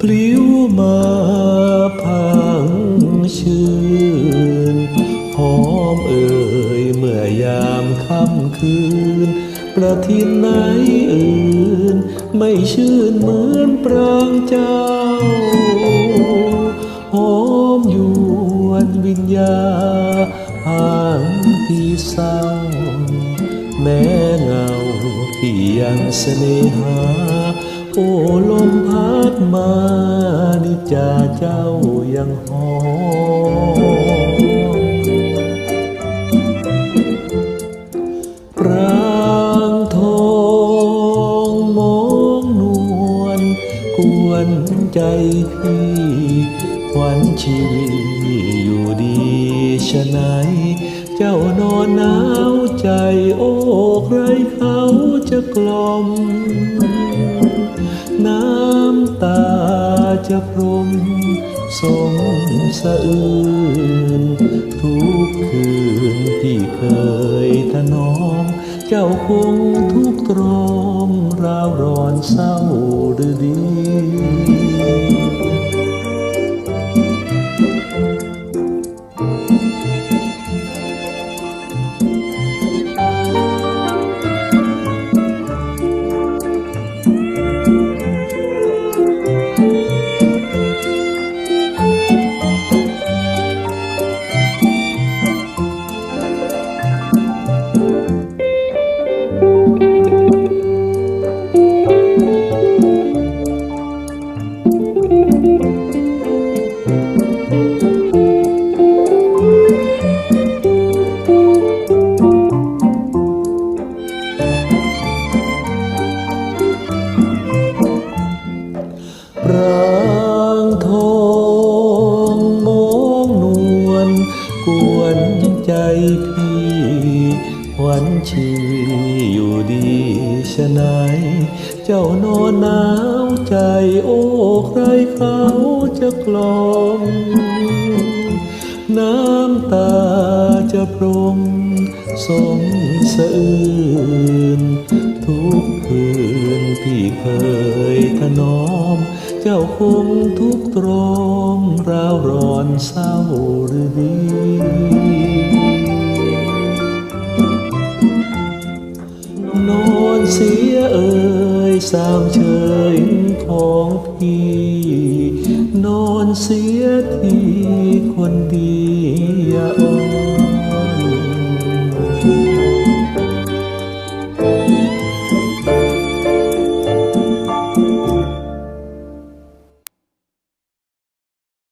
พลิ้วมาพังชื่นหอมเอ่ยเมื่อยามค่ำคืน ประทินไหนอื่น ไม่ชื่นเหมือนปรางเจ้าหอมยวนวิญญาพางที่เศร้า แม้เงาที่ยังเสน่หา โอ้ลมพัดมานิจาเจ้ายังหอมปรางทองมองนวลกวนใจพี่ขวัญชีวิตอยู่ดีชะไหน เจ้านอนหนาวใจโอ้ใครเขาจะกล่อมำตาจะพรมสมสะอื้นทุกคืนที่เคยถนอม เจ้าคงทุกตรอมราวร้อนเศร้าหรือดี หวันชีวิตอยู่ดีชะไหนเจ้านอนหนาวใจโอ้ใครเขาจะกลอมน้ำตาจะพรมสมสะอื้นทุกคืนพี่เคยถนอม เจ้าคงทุกตรอมราวร้อนเศร้าหรือดี เสียเอ่ยสาวเชยของพี่ นอนเสียที่คนดีอย่าอ่อ